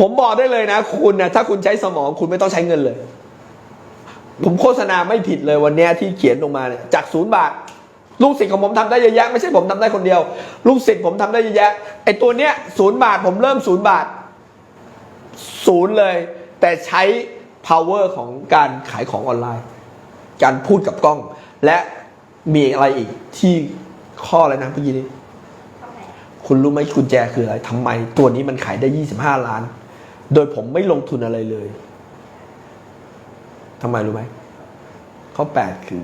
ผมบอกได้เลยนะ คุณนะถ้าคุณใช้สมองคุณไม่ต้องใช้เงินเลย ผมโฆษณาไม่ผิดเลยวันนี้ที่เขียนลงมาเนี่ยจากศูนย์บาทลูกศิษย์ของผมทำได้เยอะแยะไม่ใช่ผมทำได้คนเดียว ลูกศิษย์ผมทำได้เยอะแยะไอตัวเนี้ยศูนย์บาทผมเริ่มศูนย์บาทศูนย์เลย แต่ใช้ power ของการขายของออนไลน์ การพูดกับกล้อง และมีอะไรอีกที่ข้ออะไรนะเมื่อกี้นี้ คุณรู้ไหมกุญแจคืออะไรทำไมตัวนี้มันขายได้ 25 ล้าน โดยผมไม่ลงทุนอะไรเลยทำไมรู้ไหมข้อ 8 คือ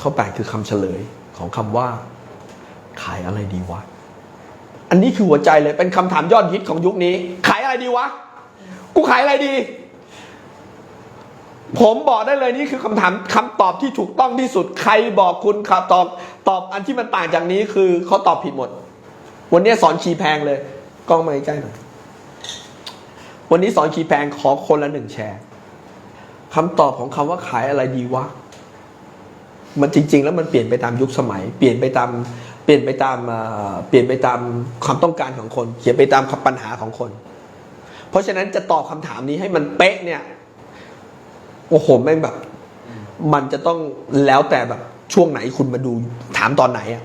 ข้อ 8 คือคำเฉลยของคำว่า ขายอะไรดีวะ อันนี้คือหัวใจเลยเป็นคำถามยอดฮิตของยุคนี้ ขายอะไรดีวะ กูขายอะไรดี ผมบอกได้เลยนี่คือคำถามคำตอบที่ถูกต้องที่สุด ใครบอกคุณค่ะตอบตอบอันที่มันต่างจากนี้คือเขาตอบผิดหมด วันนี้สอนคีแพงเลย กล้องมาใกล้หน่อย วันนี้สอนคีแพงขอคนละหนึ่งแชร์คำตอบของคำว่าขายอะไรดีวะ มันจริง ๆ แล้วมันเปลี่ยนไปตามยุคสมัย เปลี่ยนไปตามเปลี่ยนไปตามเปลี่ยนไปตามความต้องการของคนเขียนไปตามปัญหาของคน เพราะฉะนั้นจะตอบคำถามนี้ให้มันเป๊ะเนี่ยโอ้โหแม่งแบบ มันจะต้องแล้วแต่แบบช่วงไหนคุณมาดูถามตอนไหนอะ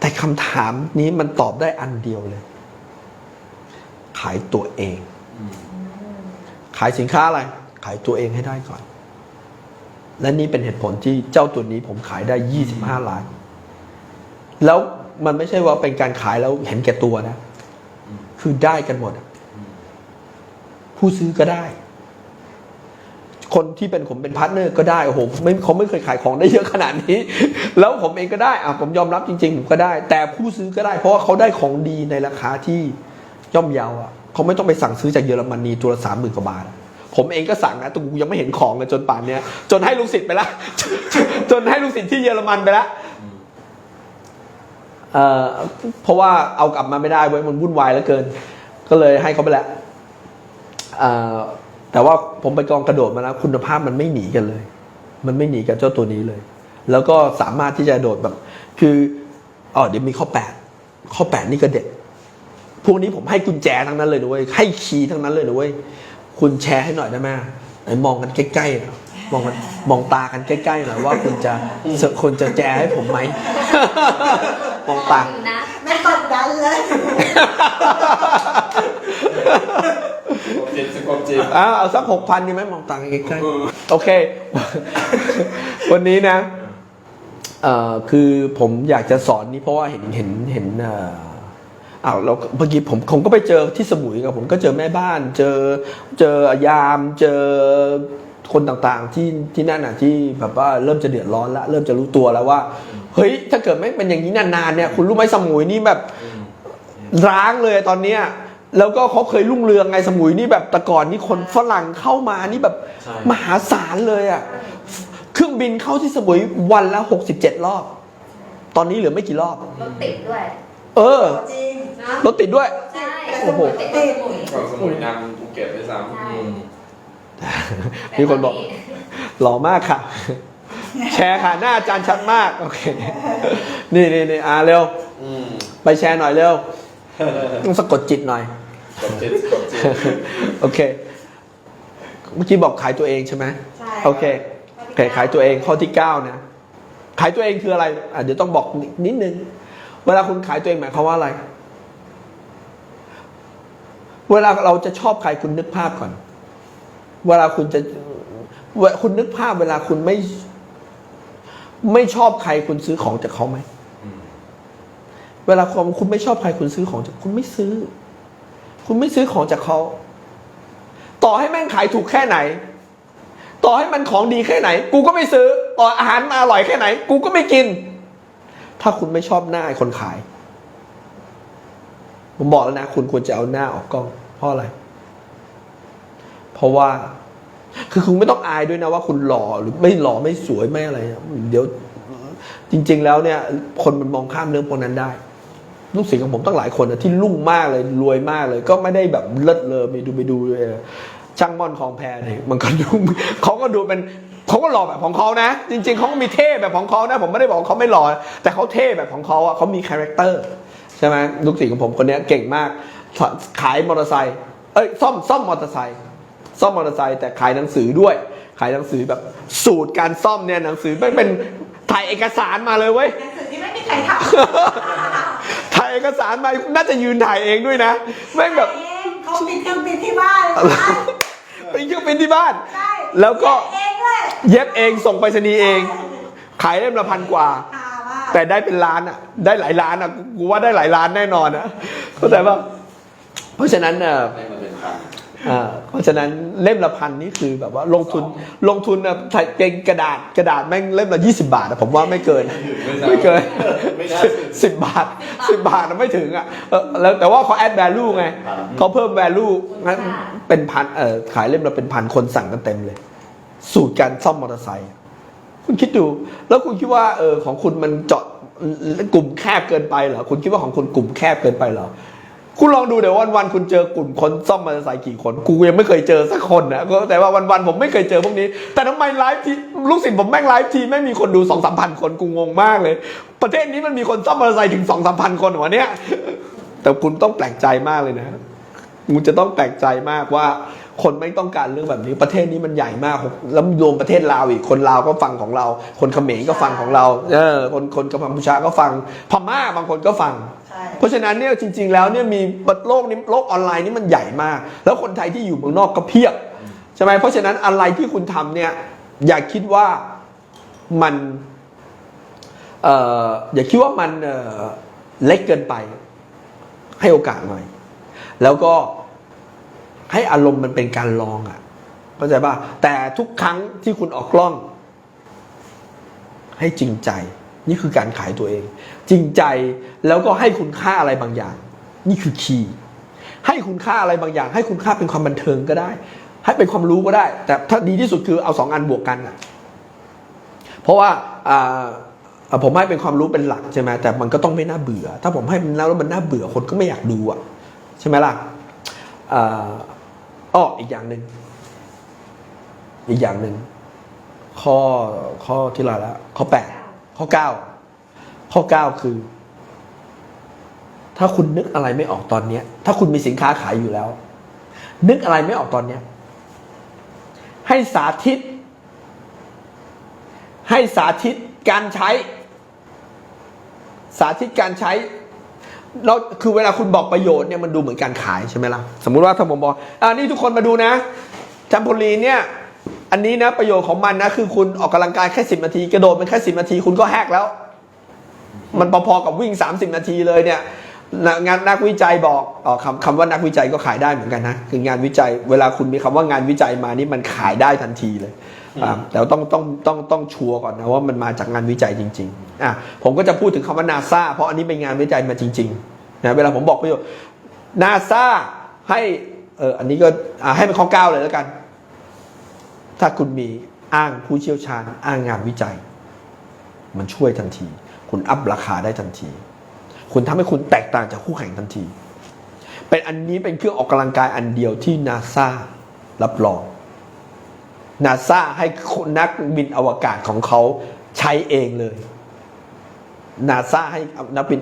แต่คำถามนี้มันตอบได้อันเดียวเลย ขายตัวเองายสินค้าอะไร ขายตัวเองให้ได้ก่อน และนี่เป็นเหตุผลที่เจ้าตัวนี้ผมขายได้ 25 ล้าน แล้วมันไม่ใช่ว่าเป็นการขายแล้วเห็นแก่ตัวนะ คือได้กันหมด ผู้ซื้อก็ได้ คนที่เป็นผมเป็นพาร์ทเนอร์ก็ได้โอ้โหไม่เขาไม่เคยขายของได้เยอะขนาดนี้ แล้วผมเองก็ได้อะผมยอมรับจริง ๆ ผมก็ได้ แต่ผู้ซื้อก็ได้ เพราะว่าเขาได้ของดีในราคาที่ย่อมเยาวอะ เขาไม่ต้องไปสั่งซื้อจากเยอรมนีตัวละสามหมื่นกว่าบาท ผมเองก็สั่งนะแตัวกูยังไม่เห็นของเลยจนป่านเนี้ย จนให้ลูกศิษย์ไปละ จนให้ลูกศิษย์ที่เยอรมันไปละเอ่อเพราะว่าเอากลับมาไม่ได้เว้ยมันวุ่นวายเหลือเกิน ก็เลยให้เขาไปล้วเอ่อแต่ว่าผมไปกองกระโดดมาแล้วคุณภาพมันไม่หนีกันเลย มันไม่หนีกับเจ้าตัวนี้เลย แล้วก็สามารถที่จะโดดแบบ คืออ๋อเดี๋ยวมีข้อแปดข้อแปดนี่ก็เด็ด พวกนี้ผมให้กุญแจทั้งนั้นเลยนะเว้ยให้คีย์ทั้งนั้นเลยนะเว้ยคุณแชร์ให้หน่อยได้ไหมไหนมองกันใกล้ๆหน่อยมองกันมองตากันใกล้ๆหน่อยว่าคุณจะคุณจะแจร์ให้ผมไหม มองตา นะไม่กดดันเลยจิตสะกดจิตอ้าวเอาสักหกพันดีไหมมองตากันใกล้ๆโอเค วันนี้นะเอ่อคือผมอยากจะสอนนี่เพราะว่าเห็นเห็นเห็นเอ่อ อ้าวเราเมื่อกี้ผมผมก็ไปเจอที่สมุยกับผมก็เจอแม่บ้าน เจอเจอยามเจอคนต่างๆที่ที่นั่นอะที่แบบว่าเริ่มจะเดือดร้อนแล้วเริ่มจะรู้ตัวแล้วว่า เฮ้ยถ้าเกิดไม่เป็นอย่างนี้นานๆเนี่ยคุณรู้ไหมสมุยนี่แบบร้างเลยตอนเนี้ยแล้วก็เขาเคยรุ่งเรืองไงสมุยนี่แบบแต่ก่อนนี่คนฝรั่งเข้ามานี่แบบใช่มหาศาลเลยอะ่ะเครื่องบินเข้าที่สมุยวันละหกสิบเจ็ดรอบ ตอนนี้เหลือไม่กี่รอบรถติดด้วย เออจริง นะรถติดด้วย ใช่โอ้โหรถติดสมุยก่อนสมุยนำภูเก็ตด้วยซ้ำอืมมีคนบอก หล่อมากค่ะ แชร์ค่ะหน้าอาจารย์ชัดมาก โอเค นี่นี่นี่อ่าเร็ว อืมไปแชร์หน่อยเร็ว ต้องสะกดจิตหน่อย กดจิตกดจิตโอเค เมื่อกี้บอกขายตัวเองใช่ไหมใช่โอเคโอเค ขายตัวเองข้อที่เก้านะขายตัวเองคืออะไรอะเดี๋ยวต้องบอกนิดนึง เวลาคุณขายตัวเองหมายความว่าอะไร เวลาเราจะชอบใครคุณนึกภาพก่อน เวลาคุณจะคุณนึกภาพเวลาคุณไม่ ไม่ชอบใครคุณซื้อของจากเขาไหมเวลาคุณคุณไม่ชอบใครคุณซื้อของจากคุณไม่ซื้อ คุณไม่ซื้อของจากเขา ต่อให้แม่งขายถูกแค่ไหน ต่อให้มันของดีแค่ไหน กูก็ไม่ซื้อ ต่ออาหารมาอร่อยแค่ไหน กูก็ไม่กิน ถ้าคุณไม่ชอบหน้าคนขาย ผมบอกแล้วนะ คุณควรจะเอาหน้าออกกล้อง เพราะอะไร เพราะว่า คือคุณไม่ต้องอายด้วยนะว่าคุณหล่อหรือไม่หล่อไม่สวยไม่อะไร เดี๋ยว จริง ๆ แล้วเนี่ย คนมันมองข้ามเรื่องพวกนั้นได้ ลูกศิษย์ของผมตั้งหลายคนนะที่รุ่งมากเลยรวยมากเลย ก็ไม่ได้แบบเลิศเลอไปดูไปดูเออช่างม่อนของแพรเนี่ยมันก็ดูเขาก็ดูเป็นเขาก็หล่อแบบของเขานะ จริง ๆเขาก็มีเท่แบบของเขานะ ผมไม่ได้บอกเขาไม่หล่อแต่เขาเท่แบบของเขาอะเขามีคาแรคเตอร์ใช่ไหมลูกศิษย์ของผมคนนี้เก่งมาก ขายมอเตอร์ไซค์เอ้ยซ่อมซ่อมมอเตอร์ไซค์ซ่อมมอเตอร์ไซค์แต่ขายหนังสือด้วย ขายหนังสือแบบสูตรการซ่อมเนี่ยหนังสือไม่เป็นถ่ายเอกสารมาเลยเว้ยหนังสือที่ไม่มีใครทำถ่ายเอกสารมาน่าจะยืนถ่ายเองด้วยนะแม่งแบบเองเขาบินเครื่องบินที่บ้านเลยใช่เป็นเครื่องบินที่บ้านใช่แล้วก็เองเลยเย็บเองส่งไปรษณีย์เอง ขายเล่มละพันกว่าหาว่า แต่ได้เป็นล้านอะ ได้หลายล้านอะกูว่าได้หลายล้านแน่นอนอะเข้าใจป่ะ เพราะฉะนั้นเอ่อให้มันเป็นพันอ่าเพราะฉะนั้นเล่มละพันนี่คือแบบว่าลงทุนลงทุนอะถ่ายเป็นกระดาษกระดาษแม่งเล่มละยี่สิบาทอะผมว่าไม่เกิน ไม่เกินไม่น่าถึง สิบบาทสิบบาทอะไม่ถึงอะเออแล้วแต่ว่าเขา add value ไงครับ เขาเพิ่ม value งั้นเป็นพันเออขายเล่มละเป็นพันคนสั่งกันเต็มเลย สูตรการซ่อมมอเตอร์ไซค์คุณคิดดู แล้วคุณคิดว่าเออของคุณมันเจาะกลุ่มแคบเกินไปเหรอคุณคิดว่าของคุณกลุ่มแคบเกินไปเหรอ คุณลองดูเดี๋ยววันๆคุณเจอกลุ่มคนซ่อมมอเตอร์ไซค์กี่คน กูยังไม่เคยเจอสักคนนะก็แต่ว่าวันๆผมไม่เคยเจอพวกนี้ แต่ทำไมไลฟ์ทีลูกศิษย์ผมแม่งไลฟ์ทีไม่มีคนดูสองสามพันคนกูงงมากเลย ประเทศนี้มันมีคนซ่อมมอเตอร์ไซค์ถึงสองสามพันคนหรอวเนี่ยแต่คุณต้องแปลกใจมากเลยนะคุณจะต้องแปลกใจมากว่า คนไม่ต้องการเรื่องแบบนี้ประเทศนี้มันใหญ่มากแล้วรวมประเทศลาวอีกคนลาวก็ฟังของเรา คนเขมรก็ฟังของเราเออคนคนกัมพูชาก็ฟังพม่าบางคนก็ฟังใช่เพราะฉะนั้นเนี่ยจริง ๆ แล้วเนี่ยมีโลกนี้โลกออนไลน์นี่มันใหญ่มาก แล้วคนไทยที่อยู่เมืองนอกก็เพียบใช่ไหมเพราะฉะนั้นอะไรที่คุณทำเนี่ยอย่าคิดว่ามันเอ่ออย่าคิดว่ามันเอ่อเล็กเกินไป ให้โอกาสหน่อย แล้วก็ ให้อารมณ์มันเป็นการลองอะเข้าใจป่ะแต่ทุกครั้งที่คุณออกกล้อง ให้จริงใจ นี่คือการขายตัวเอง จริงใจแล้วก็ให้คุณค่าอะไรบางอย่าง นี่คือคีย์ให้คุณค่าอะไรบางอย่าง ให้คุณค่าเป็นความบันเทิงก็ได้ ให้เป็นความรู้ก็ได้ แต่ถ้าดีที่สุดคือเอาสองอันบวกกันอะเพราะว่าอ่าอ่าผมให้เป็นความรู้เป็นหลักใช่ไหมแต่มันก็ต้องไม่น่าเบื่อ ถ้าผมให้มันแล้วมันน่าเบื่อคนก็ไม่อยากดูอะใช่ไหมล่ะ อ้ออีกอย่างหนึ่งอีกอย่างหนึ่งข้อข้อที่ไรละข้อแปดข้อเก้าข้อเก้าคือ ถ้าคุณนึกอะไรไม่ออกตอนเนี้ย ถ้าคุณมีสินค้าขายอยู่แล้ว นึกอะไรไม่ออกตอนเนี้ย ให้สาธิต ให้สาธิตการใช้ สาธิตการใช้ เราคือเวลาคุณบอกประโยชน์เนี่ยมันดูเหมือนการขายใช่ไหมล่ะสมมุติว่าถ้าผมบอกอ่านี่ทุกคนมาดูนะจัมโพลีนเนี่ยอันนี้นะประโยชน์ของมันนะคือคุณออกกำลังกายแค่สิบนาที กระโดดมันแค่สิบนาทีคุณก็แฮกแล้ว มันพอๆกับวิ่ง 30 นาทีเลยเนี่ย งานนักวิจัยบอกอ๋อคำคำว่านักวิจัยก็ขายได้เหมือนกันนะคืองานวิจัย เวลาคุณมีคำว่างานวิจัยมานี่มันขายได้ทันทีเลยอ่าแต่ต้องต้องต้องต้องชัวร์ก่อนนะว่ามันมาจากงานวิจัยจริงๆอะผมก็จะพูดถึงคำว่านาซาเพราะอันนี้เป็นงานวิจัยมาจริงๆนะเวลาผมบอกประโยชน์นาซาให้เอออันนี้ก็อ่าให้เป็นข้อเก้าเลยแล้วกัน ถ้าคุณมีอ้างผู้เชี่ยวชาญ อ้างงานวิจัย มันช่วยทันที คุณอัพราคาได้ทันที คุณทำให้คุณแตกต่างจากคู่แข่งทันที เป็นอันนี้เป็นเครื่องออกกำลังกายอันเดียวที่นาซารับรองนาซาให้คนนักบินอวกาศของเขาใช้เองเลยนาซาให้นักบิน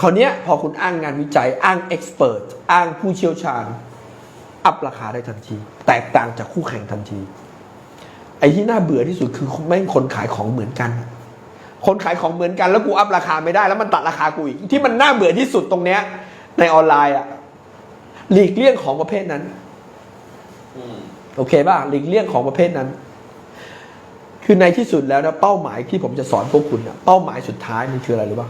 คราวนี้พอคุณอ้างงานวิจัยอ้างเอ็กซ์เพรสอ้างผู้เชี่ยวชาญ อัพราคาได้ทันที แตกต่างจากคู่แข่งทันที ไอ้ที่น่าเบื่อที่สุดคือแม่คนขายของเหมือนกัน คนขายของเหมือนกันแล้วกูอัพราคาไม่ได้แล้วมันตัดราคากูอีกที่มันน่าเบื่อที่สุดตรงเนี้ย ในออนไลน์อะหลีกเลี่ยงของประเภทนั้นโอเคป่ะหลีกเลี่ยงของประเภทนั้น คือในที่สุดแล้วนะเป้าหมายที่ผมจะสอนพวกคุณนะเป้าหมายสุดท้ายมันคืออะไรรู้ป่ะ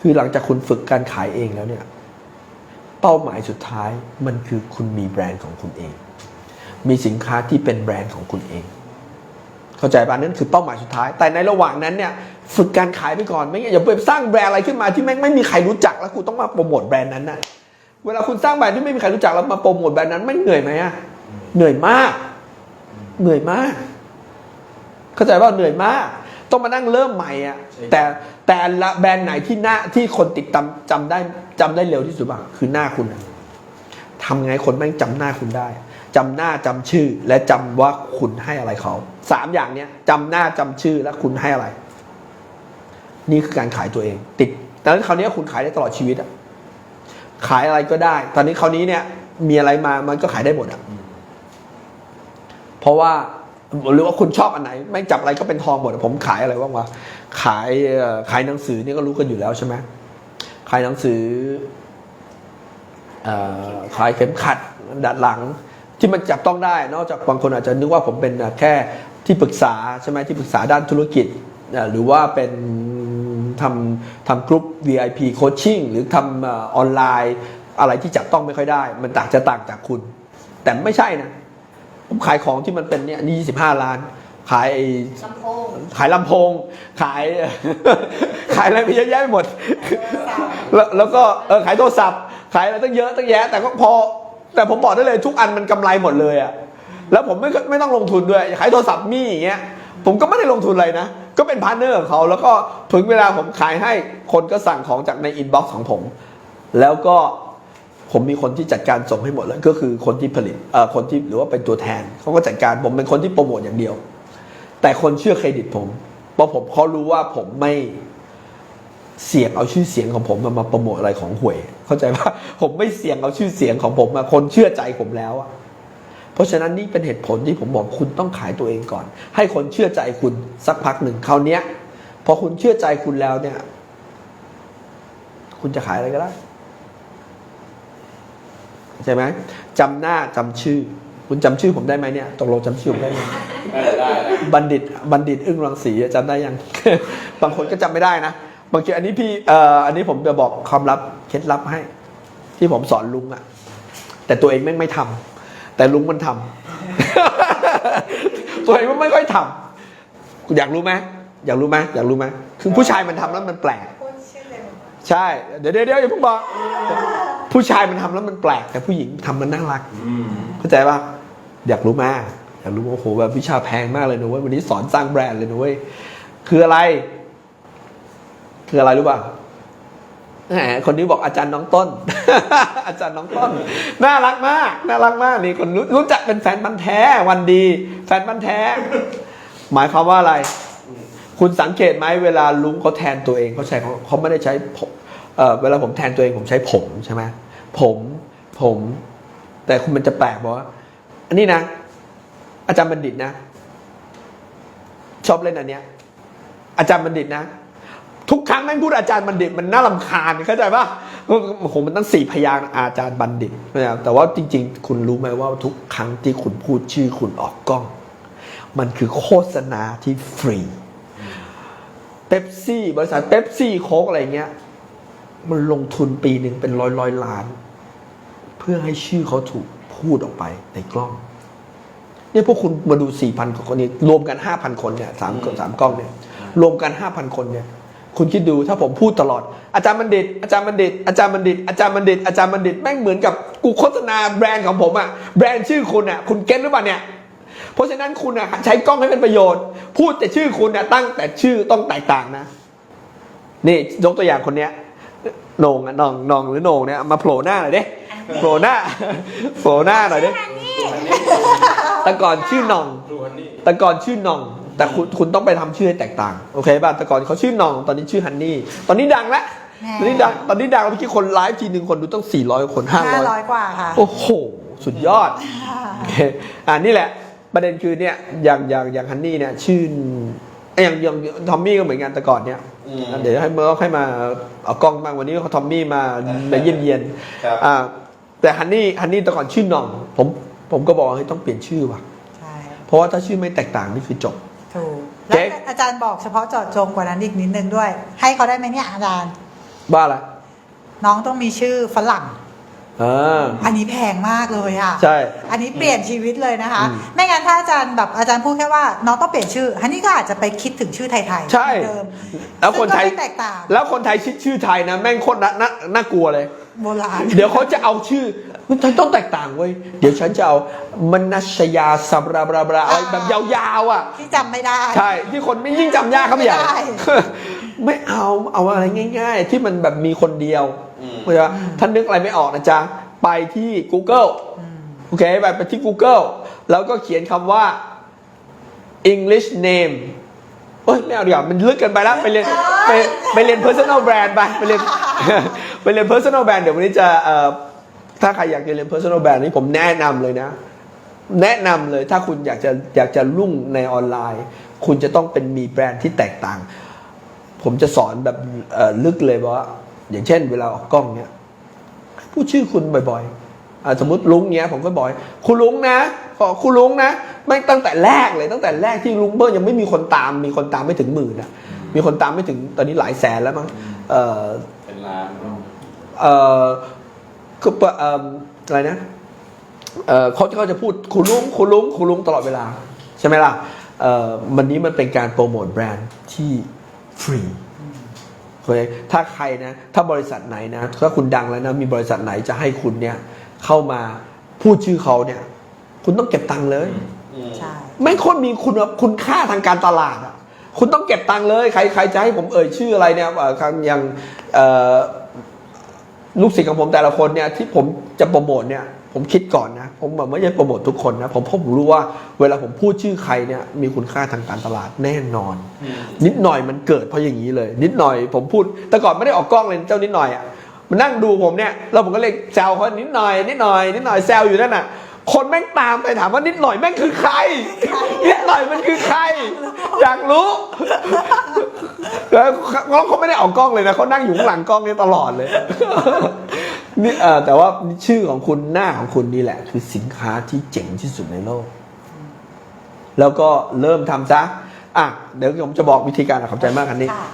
คือหลังจากคุณฝึกการขายเองแล้วเนี่ย เป้าหมายสุดท้ายมันคือคุณมีแบรนด์ของคุณเอง มีสินค้าที่เป็นแบรนด์ของคุณเอง เข้าใจป่ะนั่นคือเป้าหมายสุดท้าย แต่ในระหว่างนั้นเนี่ยฝึกการขายไปก่อนไม่งั้นอย่าไปสร้างแบรนด์อะไรขึ้นมาที่ไม่งไม่มีใครรู้จักแล้วกูต้องมาโปรโมทแบรนด์นั้นนะเวลาคุณสร้างแบรนด์ที่ไม่มีใครรู้จักแล้วมาโปรโมทแบรนด์นั้นไม่เหนื่อยไหมอะเหนื่อยมาก เหนื่อยมาก เข้าใจว่าเหนื่อยมาก ต้องมานั่งเริ่มใหม่อะแต่แต่ละแบรนด์ไหนที่หน้าที่คนติดตามจำได้จำได้เร็วที่สุดบ้างคือหน้าคุณอะทำไงคนแม่งจำหน้าคุณได้ จำหน้าจำชื่อ และจำว่าคุณให้อะไรเขาสามอย่างเนี้ยจำหน้าจำชื่อและคุณให้อะไร นี่คือการขายตัวเอง ติด แต่คราวนี้คุณขายได้ตลอดชีวิตอะขายอะไรก็ได้ ตอนนี้คราวนี้เนี่ย มีอะไรมามันก็ขายได้หมดอะเพราะว่าหรือว่าคุณชอบอันไหน ไม่จับอะไรก็เป็นทองหมดผมขายอะไรบ้างวะขายขายหนังสือนี่ก็รู้กันอยู่แล้วใช่ไหมขายหนังสืออขายเข็มขัดดัดหลัง ที่มันจับต้องได้ นอกจากบางคนอาจจะนึกว่าผมเป็นแค่ที่ปรึกษาใช่ไหมที่ปรึกษาด้านธุรกิจเอ่อหรือว่าเป็นทำทำกรุ๊ป VIP coaching หรือทำเออนไลน์ อะไรที่จับต้องไม่ค่อยได้ มันต่างจะต่างจากคุณ แต่ไม่ใช่นะ ผมขายของที่มันเป็นเนี่ยนี่ยี่สิบห้าล้าน ขายไอ้ลำโพงขายลำโพง ขาย ขายอะไรไปเยอะแยะไปหมดแล้วแล้วก็เออขายโทรศัพท์ ขายอะไรตั้งเยอะตั้งแยะ แต่ก็พอ แต่ผมบอกได้เลยทุกอันมันกำไรหมดเลยอะแล้วผมไม่ไม่ต้องลงทุนด้วยขายโทรศัพท์มี่อย่างเงี้ยผมก็ไม่ได้ลงทุนอะไรนะ ก็เป็นพาร์ทเนอร์ของเขา แล้วก็ถึงเวลาผมขายให้คนก็สั่งของจากในอินบ็อกซ์ของผม แล้วก็ผมมีคนที่จัดการส่งให้หมดแล้วก็คือคนที่ผลิตเอ่อคนที่หรือว่าเป็นตัวแทนเขาก็จัดการผมเป็นคนที่โปรโมทอย่างเดียว แต่คนเชื่อเครดิตผมเพราะผมเขารู้ว่าผมไม่เสี่ยงเอาชื่อเสียงของผมมามาโปรโมทอะไรของหวย เข้าใจว่าผมไม่เสี่ยงเอาชื่อเสียงของผมมาคนเชื่อใจผมแล้วอะเพราะฉะนั้นนี่เป็นเหตุผลที่ผมบอกคุณต้องขายตัวเองก่อน ให้คนเชื่อใจคุณสักพักหนึ่งคราวเนี้ยพอคุณเชื่อใจคุณแล้วเนี่ย คุณจะขายอะไรก็ได้ใช่ไหมจำหน้าจำชื่อ คุณจำชื่อผมได้ไหมเนี่ยตกลงจำชื่อผมได้ไหมได้ได้ได้บัณฑิตบัณฑิตอึ้งรังสีอะจำได้ยัง บางคนก็จำไม่ได้นะ บางทีอันนี้พี่เอ่ออันนี้ผมจะบอกความลับเคล็ดลับให้ ที่ผมสอนลุงอะแต่ตัวเองแม่งไม่ทำแต่ลุงมันทำตัวเองมันไม่ค่อยทำอยากรู้ไหมอยากรู้ไหมอยากรู้ไหมคือผู้ชายมันทำแล้วมันแปลกใช่ เดี๋ยวเดี๋ยวอย่าเพิ่งบอก ผู้ชายมันทำแล้วมันแปลก แต่ผู้หญิงทำมันน่ารักเข้าใจป่ะอยากรู้มากอยากรู้ว่าโอ้โหแบบวิชาแพงมากเลยนะเว้ยวันนี้สอนสร้างแบรนด์เลยนะเว้ยคืออะไร คืออะไรรู้ป่ะแหมคนนี้บอกอาจารย์น้องต้น อาจารย์น้องต้น น่ารักมาก น่ารักมากนี่คนรู้รู้จักเป็นแฟนบันแท้วันดี แฟนบันแท้ หมายความว่าอะไร คุณสังเกตไหมเวลาลุงเขาแทนตัวเองเขาใช้เขาไม่ได้ใช้ผมเออเวลาผมแทนตัวเองผมใช้ผมใช่ไหมผมผม แต่คุณมันจะแปลกบอกว่าอันนี้นะ อาจารย์บัณฑิตนะ ชอบเล่นอันเนี้ย อาจารย์บัณฑิตนะ ทุกครั้งแม่งพูดอาจารย์บัณฑิตมันน่ารำคาญเข้าใจปะโอ้โหมันตั้งสี่พยางอาจารย์บัณฑิตนะครับแต่ว่าจริง ๆ คุณรู้ไหมว่าทุกครั้งที่คุณพูดชื่อคุณออกกล้อง มันคือโฆษณาที่ฟรีเป๊ปซี่บริษัทเป๊ปซี่โค้กอะไรเงี้ย มันลงทุนปีหนึ่งเป็นร้อยร้อยล้าน เพื่อให้ชื่อเขาถูกพูดออกไปในกล้องเนี่ยพวกคุณมาดูสี่พันคนนี้รวมกันห้าพันคนเนี่ยสามสามกล้องเนี่ย รวมกันห้าพันคนเนี่ย คุณคิดดูถ้าผมพูดตลอด อาจารย์บัณฑิต อาจารย์บัณฑิต อาจารย์บัณฑิต อาจารย์บัณฑิต อาจารย์บัณฑิต แม่งเหมือนกับกูโฆษณาแบรนด์ของผมอะแบรนด์ชื่อคุณอะคุณเก็ตหรือเปล่าเนี่ย เพราะฉะนั้นคุณอะใช้กล้องให้เป็นประโยชน์ พูดแต่ชื่อคุณอะตั้งแต่ชื่อต้องแตกต่างนะ นี่ยกตัวอย่างคนเนี้ยโหนงอะนองนองหรือโหนงเนี่ยมาโผล่หน้าหน่อยดิโผล่หน้าโผล่หน้าหน่อยดิอันนี้แต่ก่อนชื่อหนองดูฮันนี่แต่ก่อนชื่อหนอง แต่คุณคุณต้องไปทำชื่อให้แตกต่างโอเคป่ะแต่ก่อนเขาชื่อหนองตอนนี้ชื่อฮันนี่ตอนนี้ดังแล้วตอนนี้ดังตอนนี้ดังเมื่อกี้คนไลฟ์ทีหนึ่งคนดูต้อง400คนห้าร้อย500กว่าค่ะโอ้โหสุดยอดโอเคอ่านี่แหละ ประเด็นคือเนี่ยอย่างอย่างอย่างฮันนี่เนี่ยชื่อเอ้ยอย่างอย่างทอมมี่ก็เหมือนกันแต่ก่อนเนี่ยอืมเดี๋ยวให้เมื่อให้มาเอากล้องบ้างวันนี้เขาทอมมี่มามาเยี่ยมเยียนครับอ่าแต่ฮันนี่ฮันนี่แต่ก่อนชื่อหน่องผมผมก็บอกให้ยต้องเปลี่ยนชื่อว่ะใช่เพราะว่าถ้าชื่อไม่แตกต่างนี่คือจบถูกเจ๊แล้ว อาจารย์บอกเฉพาะเจาะจงกว่านั้นอีกนิดนึงด้วย ให้เขาได้ไหมเนี่ยอาจารย์ บ้าละน้องต้องมีชื่อฝรั่ง อ่า อันนี้แพงมากเลยอะใช่ อันนี้เปลี่ยนชีวิตเลยนะคะ อืมไม่งั้นถ้าอาจารย์แบบอาจารย์พูดแค่ว่า น้องต้องเปลี่ยนชื่อฮันนี่ก็อาจจะไปคิดถึงชื่อไทยๆใช่ เหมือนเดิมแล้วคนไทย ซึ่งก็ไม่แตกต่าง แล้วคนไทยชื่อชื่อไทยนะ แม่งโคตรน่าน่าน่ากลัวเลย โบราณ เดี๋ยวเขาจะเอาชื่อมันต้องแตกต่างเว้ย เดี๋ยวฉันจะเอามนัชยาสับราบราบราอะไรแบบยาวๆอะ ที่จำไม่ได้ ใช่ ที่คนไม่ยิ่งจำยากครับใหญ่ไม่ได้ ไม่เอาเอาอะไรง่าย ๆ ที่มันแบบมีคนเดียวอืมเมื่อท่านนึกอะไรไม่ออกนะจ๊ะ ไปที่ Google โอเคไปไปที่ Google แล้วก็เขียนคำว่า English name เอ้ยไม่เอาดีกว่ามันลึกเกินไปแล้ว ไปเรียนไปไปเรียน personal brand ไปไปเรียน ไปเรียน personal brand เดี๋ยววันนี้จะถ้าใครอยากจะเรียน personal brand นี่ผมแนะนำเลยนะ แนะนำเลยถ้าคุณอยากจะอยากจะรุ่งในออนไลน์ คุณจะต้องเป็นมีแบรนด์ที่แตกต่าง ผมจะสอนแบบลึกเลยว่า อย่างเช่น เวลาออกกล้องเนี้ยพูดชื่อคุณบ่อยๆสมมติลุงเนี้ยผมก็บ่อกคุณลุงนะขอคุณลุงนะไม่ตั้งแต่แรกเลยตั้งแต่แรกที่ลุงเบิร์ยังไม่มีคนตาม มีคนตามไม่ถึงหมื่นนะมีคนตามไม่ถึงตอนนี้หลายแสนแล้วมั้งเป็นร้าน เนอะเอ่อคือเอ่ออะไรนะเอ่อเขาเขาจะพูดคุณลุงคุณลุงคุณลุงตลอดเวลา ใช่ไหมล่ะเอ่อวันนี้มันเป็นการโปรโมทแบรนด์ที่ฟรีโอเคถ้าใครนะ ถ้าบริษัทไหนนะถ้าคุณดังแล้วนะมีบริษัทไหนจะให้คุณเนี่ย เข้ามาพูดชื่อเขาเนี่ย คุณต้องเก็บตังค์เลยอืมใช่ไม่ค่อยมีคุณคุณค่าทางการตลาดอะคุณต้องเก็บตังค์เลย ใครใครจะให้ผมเอ่ยชื่ออะไรเนี่ยเอ่อครั้งอย่างเอ่อ ลูกศิษย์ของผมแต่ละคนเนี่ยที่ผมจะโปรโมทเนี่ยผมคิดก่อนนะ ผมแบบไม่ใช่โปรโมททุกคนนะ ผมเพราะผมรู้ว่าเวลาผมพูดชื่อใครเนี่ยมีคุณค่าทางการตลาดแน่นอนอืมนิดหน่อยมันเกิดเพราะอย่างนี้เลย นิดหน่อยผมพูด แต่ก่อนไม่ได้ออกกล้องเลยเจ้านิดหน่อยอะมันนั่งดูผมเนี่ยแล้วผมก็เลยแซวเขานิดหน่อยนิดหน่อยนิดหน่อยแซวอยู่นั่นน่ะ คนแม่งตามไปถามว่านิดหน่อยแม่งคือใคร นิดหน่อยมันคือใคร อยากรู้แล้วเขาไม่ได้ออกกล้องเลยนะเขานั่งอยู่ข้างหลังกล้องนี่ตลอดเลยนี่เออแต่ว่าชื่อของคุณหน้าของคุณนี่แหละ คือสินค้าที่เจ๋งที่สุดในโลก แล้วก็เริ่มทำซะอะเดี๋ยวผมจะบอกวิธีการอะขอบใจมากอันนี้ค่ะ